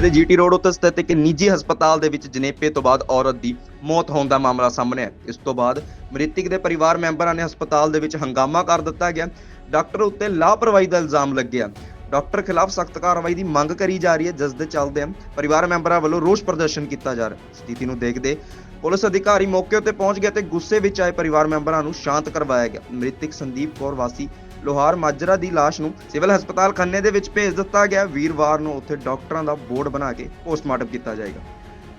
ਖੰਨੇ GT road ਉੱਤੇ ਸਥਿਤ ਇੱਕ ਨਿੱਜੀ ਹਸਪਤਾਲ ਦੇ ਵਿੱਚ ਜਨੇਪੇ ਤੋਂ ਬਾਅਦ ਔਰਤ ਦੀ ਮੌਤ ਹੋਣ ਦਾ ਮਾਮਲਾ ਸਾਹਮਣੇ ਆਇਆ। ਇਸ ਤੋਂ ਬਾਅਦ ਮ੍ਰਿਤਕ ਦੇ ਪਰਿਵਾਰ ਮੈਂਬਰਾਂ ਨੇ ਹਸਪਤਾਲ ਦੇ ਵਿੱਚ ਹੰਗਾਮਾ ਕਰ ਦਿੱਤਾ ਗਿਆ। ਡਾਕਟਰ ਉੱਤੇ ਲਾਪਰਵਾਹੀ ਦਾ ਇਲਜ਼ਾਮ ਲੱਗਿਆ। ਡਾਕਟਰ ਖਿਲਾਫ ਸਖਤ ਕਾਰਵਾਈ ਦੀ ਮੰਗ ਕਰੀ ਜਾ ਰਹੀ ਹੈ, ਜਿਸ ਦੇ ਚੱਲਦੇ ਪਰਿਵਾਰ ਮੈਂਬਰਾਂ ਵੱਲੋਂ ਰੋਸ ਪ੍ਰਦਰਸ਼ਨ ਕੀਤਾ ਜਾ ਰਿਹਾ। ਸਥਿਤੀ ਨੂੰ ਦੇਖਦੇ ਪੁਲਿਸ ਅਧਿਕਾਰੀ ਮੌਕੇ ਉੱਤੇ ਪਹੁੰਚ ਗਏ ਤੇ ਗੁੱਸੇ ਵਿੱਚ ਆਏ ਪਰਿਵਾਰ ਮੈਂਬਰਾਂ ਨੂੰ ਸ਼ਾਂਤ ਕਰਵਾਇਆ ਗਿਆ। ਮ੍ਰਿਤਕ ਸੰਦੀਪ ਕੌਰ ਵਾਸੀ ਲੋਹਾਰ ਮਾਜਰਾ ਦੀ ਲਾਸ਼ ਨੂੰ ਸਿਵਲ ਹਸਪਤਾਲ ਖੰਨੇ ਦੇ ਵਿੱਚ ਭੇਜ ਦਿੱਤਾ ਗਿਆ। ਵੀਰਵਾਰ ਨੂੰ ਉੱਥੇ ਡਾਕਟਰਾਂ ਦਾ ਬੋਰਡ ਬਣਾ ਕੇ ਪੋਸਟਮਾਰਟਮ ਕੀਤਾ ਜਾਏਗਾ।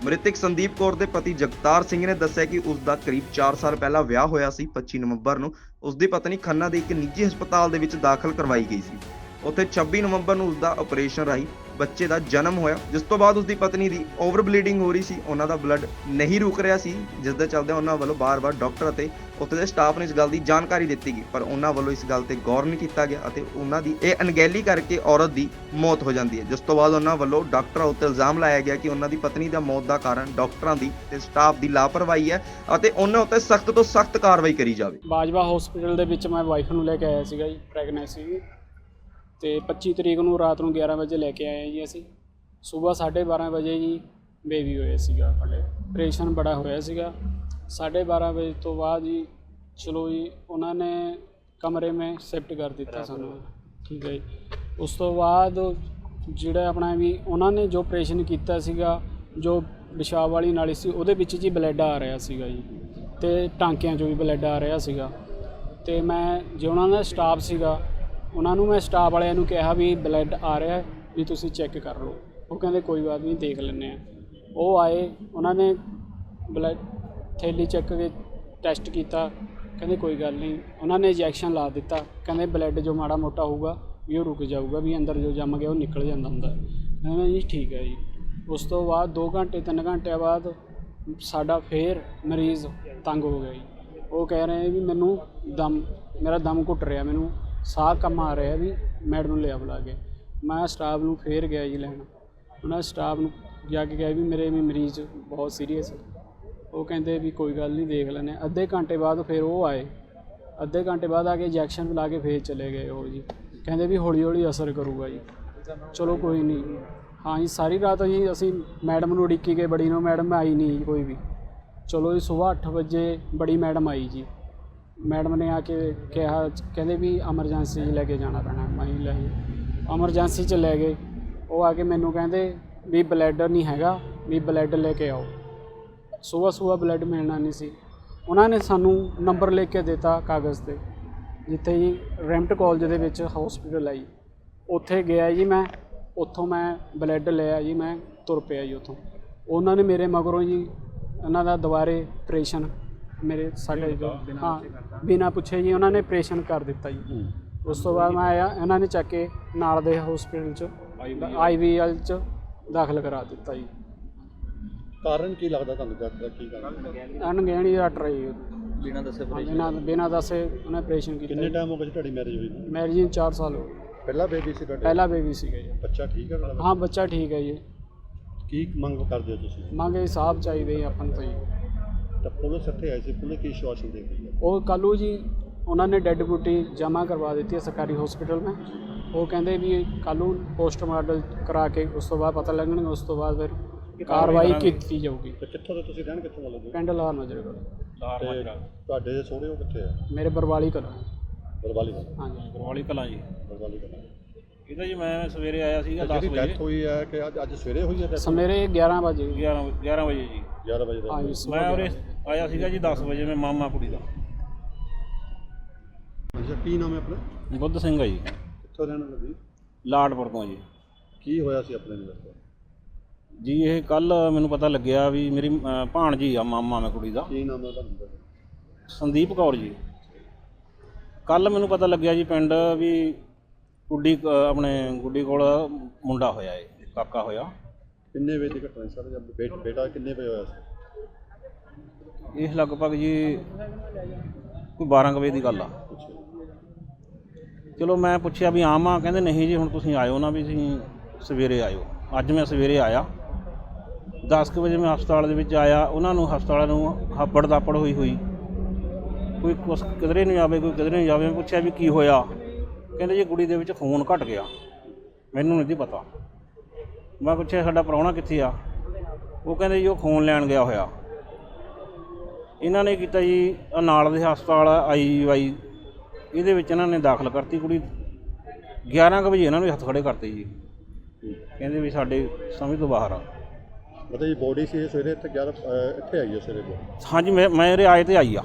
ਮ੍ਰਿਤਕ ਸੰਦੀਪ ਕੌਰ ਦੇ ਪਤੀ ਜਗਤਾਰ ਸਿੰਘ ਨੇ ਦੱਸਿਆ ਕਿ ਉਸ ਦਾ ਕਰੀਬ 4 ਸਾਲ ਪਹਿਲਾਂ ਵਿਆਹ ਹੋਇਆ ਸੀ। 25 ਨਵੰਬਰ ਨੂੰ ਉਸ ਦੀ ਪਤਨੀ ਖੰਨਾ ਦੇ ਇੱਕ ਨਿੱਜੀ ਹਸਪਤਾਲ ਦੇ ਵਿੱਚ ਦਾਖਲ ਕਰਵਾਈ ਗਈ ਸੀ। ਉੱਥੇ 26 ਨਵੰਬਰ ਨੂੰ ਉਸ ਦਾ ਆਪਰੇਸ਼ਨ ਰਾਹੀਂ ਬੱਚੇ ਦਾ ਜਨਮ ਹੋਇਆ, ਜਿਸ ਤੋਂ ਬਾਅਦ ਉਸ ਦੀ ਪਤਨੀ ਦੀ ਓਵਰ ਬਲੀਡਿੰਗ ਹੋ ਰਹੀ ਸੀ, ਉਹਨਾਂ ਦਾ ਬਲੱਡ ਨਹੀਂ ਰੁਕ ਰਿਹਾ ਸੀ, ਜਿਸ ਦੇ ਚੱਲਦੇ ਉਹਨਾਂ ਵੱਲੋਂ ਬਾਰ-ਬਾਰ ਡਾਕਟਰ ਅਤੇ ਉੱਥੇ ਦੇ ਸਟਾਫ ਨੂੰ ਇਸ ਗੱਲ ਦੀ ਜਾਣਕਾਰੀ ਦਿੱਤੀ ਗਈ, ਪਰ ਉਹਨਾਂ ਵੱਲੋਂ ਇਸ ਗੱਲ ਤੇ ਗੌਰ ਨਹੀਂ ਕੀਤਾ ਗਿਆ ਅਤੇ ਉਹਨਾਂ ਦੀ ਇਹ ਅਣਗਹਿਲੀ ਕਰਕੇ ਔਰਤ ਦੀ ਮੌਤ ਹੋ ਜਾਂਦੀ ਹੈ, ਜਿਸ ਤੋਂ ਬਾਅਦ ਉਹਨਾਂ ਵੱਲੋਂ ਡਾਕਟਰਾਂ ਉੱਤੇ ਇਲਜ਼ਾਮ ਲਾਇਆ ਗਿਆ ਕਿ ਉਹਨਾਂ ਦੀ ਪਤਨੀ ਦਾ ਮੌਤ ਦਾ ਕਾਰਨ ਡਾਕਟਰਾਂ ਦੀ ਤੇ ਸਟਾਫ ਦੀ ਲਾਪਰਵਾਹੀ ਹੈ ਅਤੇ ਉਹਨਾਂ ਉੱਤੇ ਸਖਤ ਤੋਂ ਸਖਤ ਕਾਰਵਾਈ ਕਰੀ ਜਾਵੇ। ਬਾਜਵਾ ਹਸਪੀਟਲ ਦੇ ਵਿੱਚ ਮੈਂ ਵਾਈਫ ਨੂੰ ਲੈ ਕੇ ਆਇਆ ਸੀਗਾ ਜੀ ਪ੍ਰੈਗਨੈਂਸੀ ਤੇ 25 ਤਰੀਕ ਨੂੰ ਰਾਤ ਨੂੰ 11 ਵਜੇ ਲੈ ਕੇ ਆਏ ਜੀ ਅਸੀਂ। ਸਵੇਰ 12:30 ਵਜੇ ਜੀ ਬੇਬੀ ਹੋਇਆ ਸੀਗਾ ਸਾਡੇ। ਆਪਰੇਸ਼ਨ ਬੜਾ ਹੋਇਆ ਸੀਗਾ। 12:30 ਵਜੇ ਤੋਂ ਬਾਅਦ ਜੀ ਚਲੋ ਜੀ ਉਹਨਾਂ ਨੇ ਕਮਰੇ ਮੇ ਸ਼ਿਫਟ ਕਰ ਦਿੱਤਾ ਸਾਨੂੰ। ਠੀਕ ਹੈ ਜੀ। ਉਸ ਤੋਂ ਬਾਅਦ ਜਿਹੜਾ ਆਪਣਾ ਵੀ ਉਹਨਾਂ ਨੇ ਜੋ ਆਪਰੇਸ਼ਨ ਕੀਤਾ ਸੀਗਾ ਜੋ ਪਿਸ਼ਾਬ ਵਾਲੀ ਨਾਲੀ ਸੀ ਉਹਦੇ ਵਿੱਚ ਜੀ ਬਲੱਡ ਆ ਰਿਹਾ ਸੀਗਾ ਜੀ। ਤੇ ਟਾਂਕਿਆਂ 'ਚੋਂ ਵੀ ਬਲੱਡ ਆ ਰਿਹਾ ਸੀਗਾ। ਤੇ ਮੈਂ ਜੇ ਉਹਨਾਂ ਦਾ ਸਟਾਫ ਸੀਗਾ ਉਹਨਾਂ ਨੂੰ ਮੈਂ ਸਟਾਫ ਵਾਲਿਆਂ ਨੂੰ ਕਿਹਾ ਵੀ ਬਲੱਡ ਆ ਰਿਹਾ ਹੈ, ਵੀ ਤੁਸੀਂ ਚੈੱਕ ਕਰ ਲਓ। ਉਹ ਕਹਿੰਦੇ ਕੋਈ ਬਾਤ ਨਹੀਂ ਦੇਖ ਲੈਂਦੇ ਆ ਉਹ ਆਏ ਉਹਨਾਂ ਨੇ ਬਲੱਡ ਥੈਲੀ ਚੱਕ ਕੇ ਟੈਸਟ ਕੀਤਾ। ਕਹਿੰਦੇ ਕੋਈ ਗੱਲ ਨਹੀਂ। ਉਹਨਾਂ ਨੇ ਇੰਜੈਕਸ਼ਨ ਲਾ ਦਿੱਤਾ। ਕਹਿੰਦੇ ਬਲੱਡ ਜੋ ਮਾੜਾ ਮੋਟਾ ਹੋਊਗਾ ਵੀ ਉਹ ਰੁਕ ਜਾਊਗਾ ਵੀ ਅੰਦਰ ਜੋ ਜੰਮ ਗਿਆ ਉਹ ਨਿਕਲ ਜਾਂਦਾ ਹੁੰਦਾ। ਮੈਂ ਜੀ ਠੀਕ ਹੈ ਜੀ। ਉਸ ਤੋਂ ਬਾਅਦ 2 ਘੰਟੇ 3 ਘੰਟਿਆਂ ਬਾਅਦ ਸਾਡਾ ਫੇਰ ਮਰੀਜ਼ ਤੰਗ ਹੋ ਗਿਆ ਜੀ। ਉਹ ਕਹਿ ਰਹੇ ਵੀ ਮੈਨੂੰ ਦਮ ਮੇਰਾ ਦਮ ਘੁੱਟ ਰਿਹਾ ਮੈਨੂੰ। ਸਾਹ ਕੰਮ ਆ ਰਿਹਾ ਵੀ ਮੈਡਮ ਨੂੰ ਲਿਆ ਬੁਲਾ ਕੇ। ਮੈਂ ਸਟਾਫ ਨੂੰ ਫੇਰ ਗਿਆ ਜੀ ਲੈਣ। ਉਹਨਾਂ ਸਟਾਫ ਨੂੰ ਜਾ ਕੇ ਕਿਹਾ ਵੀ ਮੇਰੇ ਵੀ ਮਰੀਜ਼ ਬਹੁਤ ਸੀਰੀਅਸ ਉਹ ਕਹਿੰਦੇ ਵੀ ਕੋਈ ਗੱਲ ਨਹੀਂ, ਦੇਖ ਲੈਂਦੇ ਅੱਧੇ ਘੰਟੇ ਬਾਅਦ ਫਿਰ ਉਹ ਆਏ। ਅੱਧੇ ਘੰਟੇ ਬਾਅਦ ਆ ਕੇ ਇੰਜੈਕਸ਼ਨ ਲਾ ਕੇ ਫੇਰ ਚਲੇ ਗਏ ਉਹ ਜੀ। ਕਹਿੰਦੇ ਵੀ ਹੌਲੀ ਹੌਲੀ ਅਸਰ ਕਰੂਗਾ ਜੀ। ਚਲੋ ਕੋਈ ਨਹੀਂ। ਹਾਂ ਜੀ, ਸਾਰੀ ਰਾਤ ਜੀ ਅਸੀਂ ਮੈਡਮ ਨੂੰ ਉਡੀਕੀ ਗਏ, ਬੜੀ ਨੂੰ। ਮੈਡਮ ਆਈ ਨਹੀਂ ਜੀ ਕੋਈ ਵੀ। ਚਲੋ ਜੀ ਸਵੇਰ 8 ਵਜੇ ਬੜੀ ਮੈਡਮ ਆਈ ਜੀ। ਮੈਡਮ ਨੇ ਆ ਕੇ ਕਿਹਾ, ਕਹਿੰਦੇ ਵੀ ਐਮਰਜੈਂਸੀ 'ਚ ਲੈ ਕੇ ਜਾਣਾ ਪੈਣਾ, ਮੈਂ ਹੀ ਲੈ ਐਮਰਜੈਂਸੀ 'ਚ ਲੈ ਗਏ। ਉਹ ਆ ਕੇ ਮੈਨੂੰ ਕਹਿੰਦੇ ਵੀ ਬਲੱਡ ਨਹੀਂ ਹੈਗਾ, ਵੀ ਬਲੈਡ ਲੈ ਕੇ ਆਓ। ਸਵੇਰ ਸਵੇਰ ਬਲੈਡ ਮਿਲਣਾ ਨਹੀਂ ਸੀ। ਉਹਨਾਂ ਨੇ ਸਾਨੂੰ ਨੰਬਰ ਲਿਖ ਕੇ ਦਿੱਤਾ ਕਾਗਜ਼ ਤੇ, ਜਿੱਥੇ ਜੀ ਰੈਂਪਟ ਕਾਲਜ ਦੇ ਵਿੱਚ ਹਸਪੀਟਲ ਆਈ ਉੱਥੇ ਗਿਆ ਜੀ ਮੈਂ, ਉੱਥੋਂ ਮੈਂ ਬਲੈਡ ਲਿਆ ਜੀ, ਮੈਂ ਤੁਰ ਪਿਆ ਜੀ ਉੱਥੋਂ। ਉਹਨਾਂ ਨੇ ਮੇਰੇ ਮਗਰੋਂ ਜੀ, ਉਹਨਾਂ ਦਾ ਦੁਬਾਰੇ ਆਪਰੇਸ਼ਨ ਮੇਰੇ ਸਾਡੇ ਜੋ ਹਾਂ ਬਿਨਾ ਪੁੱਛੇ ਜੀ ਉਹਨਾਂ ਨੇ ਆਪਰੇਸ਼ਨ ਕਰ ਦਿੱਤਾ ਜੀ। ਉਸ ਤੋਂ ਬਾਅਦ ਮੈਂ ਆਇਆ ਇਹਨਾਂ ਨੇ ਚੱਕ ਕੇ ਨਾਲ ਦੇ ਹਸਪੀਟਲ ਚ ਆਈਵੀਐਲ ਚ ਦਾਖਲ ਕਰਾ ਦਿੱਤਾ ਜੀ। ਕਾਰਨ ਕੀ ਲੱਗਦਾ ਤੁਹਾਨੂੰ? ਜਦ ਦਾ ਕੀ ਕਾਰਨ ਅਣਗਹਿਣੀ ਡਾਕਟਰ ਜੀ। ਬਿਨਾਂ ਦੱਸੇ ਬਿਨਾਂ ਬਿਨਾਂ ਦੱਸੇ ਉਹਨੇ ਆਪਰੇਸ਼ਨ ਕੀਤਾ ਕਿੰਨੇ ਟਾਈਮ ਹੋ ਗਿਆ ਜੀ ਤੁਹਾਡੀ ਮੈਰਿਜ ਹੋਈ ਨੂੰ? ਮੈਰਿਜ ਨੂੰ 4 ਸਾਲ ਹੋ ਗਏ। ਪਹਿਲਾ ਬੇਬੀ ਸੀ ਤੁਹਾਡਾ? ਪਹਿਲਾ ਬੇਬੀ ਸੀਗਾ ਜੀ। ਬੱਚਾ ਠੀਕ ਹੈ ਤੁਹਾਡਾ? ਹਾਂ ਬੱਚਾ ਠੀਕ ਹੈ ਜੀ। ਕੀ ਮੰਗ ਕਰਦੇ ਹੋ ਤੁਸੀਂ? ਮੰਗੇ ਸਾਹਬ ਚਾਹੀਦੇ ਜੀ ਆਪਾਂ ਨੂੰ ਤਾਂ ਜੀ। ਤਾਂ ਪੁਲਿਸ ਇੱਥੇ ਆਈ ਸੀ ਪੁਲਿਸ ਕੀ ਸ਼ਵਾਸ਼ਨ ਦੇ ਗਈ ਹੈ ਉਹ ਕੱਲੂ ਜੀ ਉਹਨਾਂ ਨੇ ਡੈੱਡ ਬੋਡੀ ਜਮ੍ਹਾਂ ਕਰਵਾ ਦਿੱਤੀ ਹੈ ਸਰਕਾਰੀ ਹਸਪੀਟਲ में ਉਹ ਕਹਿੰਦੇ ਵੀ ਕੱਲੂ ਪੋਸਟਮਾਰਟਮ ਕਰਾ ਕੇ ਉਸ ਤੋਂ ਬਾਅਦ ਪਤਾ ਲੱਗਣਗੇ ਉਸ ਤੋਂ ਬਾਅਦ ਫਿਰ ਕਾਰਵਾਈ ਕੀਤੀ ਜਾਊਗੀ। ਤੇ ਕਿੱਥੋਂ ਦੇ ਤੁਸੀਂ ਰਹਿਣ ਕਿੱਥੋਂ ਵਾਲੇ ਪਿੰਡ ਲਾਹਰ ਨਜ਼ਰ ਕੋਲ। ਤੇ ਤੁਹਾਡੇ ਦੇ ਸਹੁਰੇ ਉਹ ਕਿੱਥੇ ਆ? ਮੇਰੇ ਬਰਵਾਲੀ ਕਲਾਂ। ਬਰਵਾਲੀ ਹਾਂਜੀ। ਬਰਵਾਲੀ ਕਲਾਂ ਜੀ। ਬਰਵਾਲੀ ਦਾ ਇਹਦਾ ਜੀ ਮੈਂ ਸਵੇਰੇ ਆਇਆ ਸੀਗਾ 10 ਜਿਹੜੀ ਵਜੇ। ਡੈਥ ਹੋਈ ਹੈ ਕਿ ਅੱਜ ਅੱਜ ਸਵੇਰੇ ਹੋਈ ਹੈ? ਸਵੇਰੇ 11 ਵਜੇ। 11 11 ਵਜੇ ਜੀ। 11 ਵਜੇ ਦਾ। ਹਾਂਜੀ ਮੈਂ ਉਰੇ ਆਇਆ ਸੀਗਾ ਜੀ 10 ਵਜੇ ਮੈਂ ਮਾਮਾ ਕੁੜੀ ਦਾ। ਅੱਛਾ ਕੀ ਨਾਮ ਹੈ ਆਪਣਾ? ਬੁੱਧ ਸਿੰਘ ਆ ਜੀ। ਕਿੱਥੋਂ ਰਹਿਣ ਵਾਲੇ ਜੀ? ਲਾਡਪੁਰ ਤੋਂ ਜੀ। ਕੀ ਹੋਇਆ ਸੀ ਆਪਣੇ ਨਾਲ ਜੀ ਇਹ ਕੱਲ ਮੈਨੂੰ ਪਤਾ ਲੱਗਿਆ ਵੀ ਮੇਰੀ ਅਹ, ਭਾਣਜੀ ਆ ਮਾਮਾ ਮੈਂ ਕੁੜੀ ਦਾ। ਕੀ ਨਾਮ ਹੈ ਤੁਹਾਡਾ ਸੰਦੀਪ ਕੌਰ ਜੀ। ਕੱਲ ਮੈਨੂੰ ਪਤਾ ਲੱਗਿਆ ਜੀ ਪਿੰਡ ਵੀ ਗੁੱਡੀ ਆਪਣੇ ਗੁੱਡੀ ਕੋਲ ਮੁੰਡਾ ਹੋਇਆ ਏ ਕਾਕਾ ਹੋਇਆ। ਕਿੰਨੇ ਵਜੇ ਦੀ ਘਟਨਾ ਸਰ? ਬੇ- ਬੇਟਾ ਕਿੰਨੇ ਵਜੇ ਹੋਇਆ ਸੀ? ਇਹ ਲਗਭਗ ਜੀ ਕੋਈ 12 ਕੁ ਵਜੇ ਦੀ ਗੱਲ ਆ। ਚਲੋ ਮੈਂ ਪੁੱਛਿਆ ਵੀ ਆਵਾਂ ਕਹਿੰਦੇ ਨਹੀਂ ਜੀ ਹੁਣ ਤੁਸੀਂ ਆਇਓ ਨਾ ਵੀ ਤੁਸੀਂ ਸਵੇਰੇ ਆਇਓ। ਅੱਜ ਮੈਂ ਸਵੇਰੇ ਆਇਆ। 10 ਕੁ ਵਜੇ ਮੈਂ ਹਸਪਤਾਲ ਦੇ ਵਿੱਚ ਆਇਆ ਉਹਨਾਂ ਨੂੰ ਹਸਪਤਾਲ ਨੂੰ ਹੱਬੜ ਦਾਪੜ ਹੋਈ ਹੋਈ ਕੋਈ ਕੁਛ ਕਿਧਰੇ ਨਹੀਂ ਜਾਵੇ ਕੋਈ ਕਿਧਰੇ ਨਹੀਂ ਜਾਵੇ ਮੈਂ ਪੁੱਛਿਆ ਵੀ ਕੀ ਹੋਇਆ। ਕਹਿੰਦੇ ਜੀ ਕੁੜੀ ਦੇ ਵਿੱਚ ਖੂਨ ਘਟ ਗਿਆ। ਮੈਨੂੰ ਨਹੀਂ ਜੀ ਪਤਾ। ਮੈਂ ਪੁੱਛਿਆ ਸਾਡਾ ਪ੍ਰਾਹੁਣਾ ਕਿੱਥੇ ਆ? ਉਹ ਕਹਿੰਦੇ ਜੀ ਉਹ ਖੂਨ ਲੈਣ ਗਿਆ ਹੋਇਆ। ਇਹਨਾਂ ਨੇ ਕੀਤਾ ਜੀ ਨਾਲ ਦੇ ਹਸਪਤਾਲ ਆਈਵਾਈ ਇਹਦੇ ਵਿੱਚ ਇਹਨਾਂ ਨੇ ਦਾਖਲ ਕਰਤੀ ਕੁੜੀ। 11 ਕੁ ਵਜੇ ਇਹਨਾਂ ਨੂੰ ਹੱਥ ਖੜੇ ਕਰਤੇ ਜੀ। ਕਹਿੰਦੇ ਵੀ ਸਾਡੇ ਸਮਝ ਤੋਂ ਬਾਹਰ ਆ। ਮਤਲਬ ਇਹ ਬੋਡੀ ਸੀ ਸਵੇਰੇ ਇੱਥੇ 11 ਅਹ, ਇੱਥੇ ਆਈ ਹੈ ਸਵੇਰੇ। ਹਾਂਜੀ ਮੈਂ ਮੈਂ ਉਰੇ ਆਏ ਤੇ ਆਈ ਆ।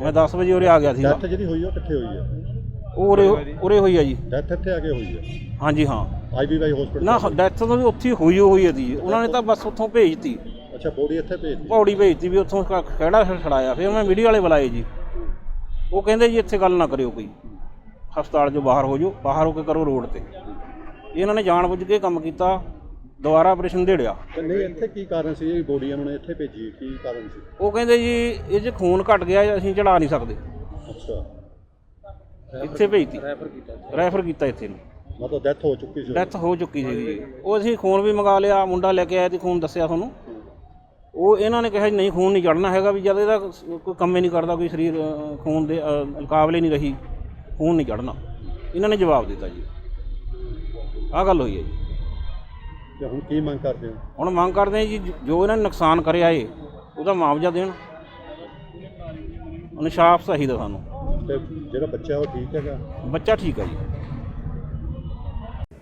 ਮੈਂ 10 ਵਜੇ ਉਰੇ ਆ ਗਿਆ ਸੀਗਾ। ਡੈਥ ਜਿਹੜੀ ਹੋਈ ਉਹ ਕਿੱਥੇ ਹੋਈ ਹੈ ਉਹ ਉਰੇ ਉਰੇ ਹੋਈ ਆ ਜੀ। ਡੈਥ ਇੱਥੇ ਆ ਕੇ ਹੋਈ ਹੈ ਹਾਂਜੀ ਹਾਂ। ਆਈਬੀਵਾਈ ਹਸਪੀਟਲ ਨਾ ਡੈਥ ਤਾਂ ਵੀ ਉੱਥੇ ਹੀ ਹੋਈ ਹੋਈ ਆ ਦੀ ਉਹਨਾਂ ਨੇ ਤਾਂ ਬਸ ਉੱਥੋਂ ਭੇਜਤੀ। ਅੱਛਾ ਬੋਡੀ ਇੱਥੇ ਭੇਜ ਦਿੱਤੀ ਪੌੜੀ ਭੇਜਤੀ ਵੀ ਉੱਥੋਂ ਖ- ਖਹਿੜਾ ਛੜਾਇਆ। ਫਿਰ ਮੈਂ ਵੀਡੀਓ ਵਾਲੇ ਬੁਲਾਏ ਜੀ। ਉਹ ਕਹਿੰਦੇ ਜੀ ਇੱਥੇ ਗੱਲ ਨਾ ਕਰਿਓ ਕੋਈ। ਹਸਪਤਾਲ 'ਚੋਂ ਬਾਹਰ ਹੋ ਜਾਓ ਬਾਹਰ ਹੋ ਕੇ ਕਰੋ ਰੋਡ ਤੇ। ਇਹਨਾਂ ਨੇ ਜਾਣਬੁੱਝ ਕੇ ਕੰਮ ਕੀਤਾ ਦੁਬਾਰਾ ਆਪਰੇਸ਼ਨ ਦੇੜਿਆ। ਤੇ ਨਹੀਂ ਇੱਥੇ ਕੀ ਕਾਰਨ ਸੀ? ਇਹ ਬੋਡੀ ਉਹਨਾਂ ਨੇ ਇੱਥੇ ਭੇਜੀ ਕੀ ਕਾਰਨ ਸੀ? ਉਹ ਕਹਿੰਦੇ ਜੀ ਇਹ 'ਚ ਖੂਨ ਘਟ ਗਿਆ ਅਸੀਂ ਚੜਾ ਨਹੀਂ ਸਕਦੇ। ਅੱਛਾ। ਇੱਥੇ ਭੇਜਤੀ ਰੈਫਰ ਕੀਤਾ ਰੈਫਰ ਕੀਤਾ ਇੱਥੇ ਨੂੰ। ਮਤਲਬ ਡੈਥ ਹੋ ਚੁੱਕੀ ਸੀ ਡੈਥ ਹੋ ਚੁੱਕੀ ਸੀਗੀ ਜੀ ਉਹ ਅਸੀਂ ਖੂਨ ਵੀ ਮੰਗਾ ਲਿਆ ਮੁੰਡਾ ਲੈ ਕੇ ਆਇਆ ਤੇ ਖੂਨ ਦੱਸਿਆ ਤੁਹਾਨੂੰ। ਉਹ ਇਹਨਾਂ ਨੇ ਕਿਹਾ ਜੀ ਨਹੀਂ ਖੂਨ ਨਹੀਂ ਚੜਨਾ ਹੈਗਾ ਵੀ ਜਦ ਇਹਦਾ ਕੋਈ ਕੰਮ ਨਹੀਂ ਕਰਦਾ ਕੋਈ ਸਰੀਰ ਖੂਨ ਦੇ ਮੁਕਾਬਲੇ ਨਹੀਂ ਰਹੀ ਖੂਨ ਨਹੀਂ ਚੜਨਾ ਇਹਨਾਂ ਨੇ ਜਵਾਬ ਦਿੱਤਾ ਜੀ। ਆਹ ਗੱਲ ਹੋਈ ਹੈ ਜੀ। ਤੇ ਹੁਣ ਕੀ ਮੰਗ ਕਰਦੇ ਹੋ? ਹੁਣ ਮੰਗ ਕਰਦੇ ਹਾਂ ਜੀ ਜੋ ਇਹਨਾਂ ਨੇ ਨੁਕਸਾਨ ਕਰਿਆ ਏ ਉਹਦਾ ਮੁਆਵਜ਼ਾ ਦੇਣ। ਇਨਸਾਫ ਚਾਹੀਦਾ ਸਾਨੂੰ। ਤੇ ਜਿਹੜਾ ਬੱਚਾ ਉਹ ਠੀਕ ਹੈਗਾ? ਬੱਚਾ ਠੀਕ ਹੈ ਜੀ।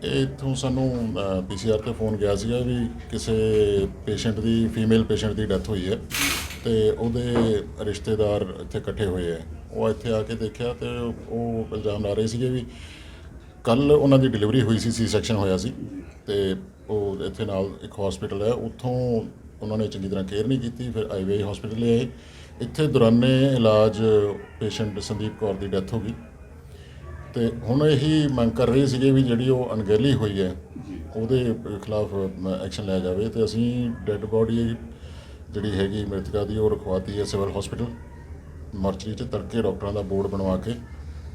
ਇਹ ਇੱਥੋਂ ਸਾਨੂੰ ਪੀਸੀਆਰ ਤੇ ਫੋਨ ਗਿਆ ਸੀਗਾ ਵੀ ਕਿਸੇ ਪੇਸ਼ੈਂਟ ਦੀ ਫੀਮੇਲ ਪੇਸ਼ੈਂਟ ਦੀ ਡੈਥ ਹੋਈ ਹੈ ਤੇ ਉਹਦੇ ਰਿਸ਼ਤੇਦਾਰ ਇੱਥੇ ਇਕੱਠੇ ਹੋਏ ਹੈ। ਉਹ ਇੱਥੇ ਆ ਕੇ ਦੇਖਿਆ ਤੇ ਉਹ ਇਲਜ਼ਾਮ ਲਾ ਰਹੇ ਸੀਗੇ ਵੀ ਕੱਲ ਉਹਨਾਂ ਦੀ ਡਿਲੀਵਰੀ ਹੋਈ ਸੀ ਸੀ ਸੈਕਸ਼ਨ ਹੋਇਆ ਸੀ ਤੇ ਉਹ ਇੱਥੇ ਨਾਲ ਇੱਕ ਹਸਪੀਟਲ ਹੈ। ਉੱਥੋਂ ਉਹਨਾਂ ਨੇ ਚੰਗੀ ਤਰ੍ਹਾਂ ਕੇਅਰ ਨਹੀਂ ਕੀਤੀ ਫਿਰ ਆਈਵੇ ਹਸਪੀਟਲ ਲਿਆਏ ਇੱਥੇ ਦੌਰਾਨੇ ਇਲਾਜ ਪੇਸ਼ੈਂਟ ਸੰਦੀਪ ਕੌਰ ਦੀ ਡੈਥ ਹੋ ਗਈ। ਤੇ ਹੁਣ ਇਹੀ ਮੰਗ ਕਰ ਰਹੇ ਸੀਗੇ ਵੀ ਜਿਹੜੀ ਉਹ ਅਣਗਹਿਲੀ ਹੋਈ ਹੈ, ਉਹਦੇ ਖਿਲਾਫ ਐਕਸ਼ਨ ਲਿਆ ਜਾਵੇ ਤੇ ਅਸੀਂ ਡੈੱਡ ਬੋਡੀ ਜਿਹੜੀ ਹੈਗੀ ਮ੍ਰਿਤਕਾ ਦੀ ਉਹ ਰਖਵਾਤੀ ਹੈ ਸਿਵਲ ਹਸਪੀਟਲ। ਮਰਚਰੀ 'ਚ ਤੜਕੇ ਡਾਕਟਰਾਂ ਦਾ ਬੋਰਡ ਬਣਵਾ ਕੇ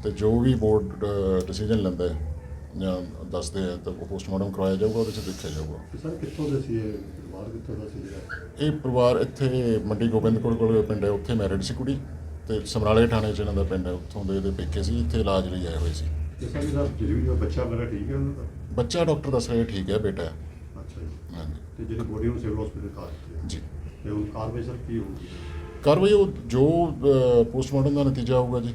ਤੇ ਜੋ ਵੀ ਬੋਰਡ ਡਿਸੀਜਨ ਲੈਂਦਾ ਹੈ ਜਾਂ ਦੱਸਦੇ ਆ ਤਾਂ ਉਹ ਪੋਸਟਮਾਰਟਮ ਕਰਵਾਇਆ ਜਾਊਗਾ ਉਹਦੇ 'ਚ ਦੇਖਿਆ ਜਾਊਗਾ। ਸਰ ਕਿੱਥੋਂ ਦੇ ਸੀ ਇਹ? ਪਰਿਵਾਰ ਕਿੱਥੋਂ ਦਾ ਸੀ ਜਿਹੜਾ? ਇਹ ਪਰਿਵਾਰ ਇੱਥੇ ਮੰਡੀ ਗੋਬਿੰਦਪੁਰ ਕੋਲ ਪਿੰਡ ਹੈ ਉੱਥੇ ਮੈਰਿਡ ਸੀ ਕੁੜੀ ਤੇ ਸਮਰਾਲੇ ਥਾਣੇ 'ਚ ਇਹਨਾਂ ਦਾ ਪਿੰਡ ਹੈ ਉੱਥੋਂ ਦੇ ਇਹਦੇ ਪੇਕੇ ਸੀ ਇੱਥੇ ਇਲਾਜ ਲਈ ਆਏ ਹੋਏ ਸੀ। ਕਿ ਸਰ ਡਿਲੀਵਰੀ ਦਾ ਬੱਚਾ ਮੇਰਾ ਠੀਕ ਹੈ ਉਹਨਾਂ ਦਾ? ਬੱਚਾ ਡਾਕਟਰ ਦੱਸ ਰਿਹਾ ਠੀਕ ਹੈ ਬੇਟਾ। ਹੈ ਅੱਛਾ ਜੀ। ਹਾਂਜੀ। ਤੇ ਜਿਹੜੀ ਬੋਡੀ ਨੂੰ ਸਿਵਲ ਹਸਪੀਟਲ ਕਾਰ ਦਿੱਤੀ। ਜੀ। ਤੇ ਹੁਣ ਕਾਰਵਾਈ ਸਰ ਕੀ ਹੋਊਗੀ? ਕਾਰਵਾਈ ਉਹ ਜੋ ਪੋਸਟਮਾਰਟਮ ਦਾ ਨਤੀਜਾ ਆਊਗਾ ਜੀ।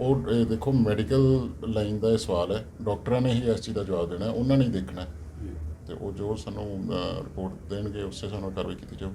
ਉਹ ਇਹ ਦੇਖੋ ਮੈਡੀਕਲ ਲਾਈਨ ਦਾ ਇਹ ਸਵਾਲ ਹੈ। ਡਾਕਟਰਾਂ ਨੇ ਹੀ ਇਸ ਚੀਜ਼ ਦਾ ਜਵਾਬ ਦੇਣਾ ਹੈ, ਉਹਨਾਂ ਨੇ ਹੀ ਦੇਖਣਾ ਹੈ। ਤੇ ਉਹ ਜੋ ਸਾਨੂੰ ਰਿਪੋਰਟ ਦੇਣਗੇ ਉਸੇ ਸਾਨੂੰ ਕਾਰਵਾਈ ਕੀਤੀ ਜਾਊਗੀ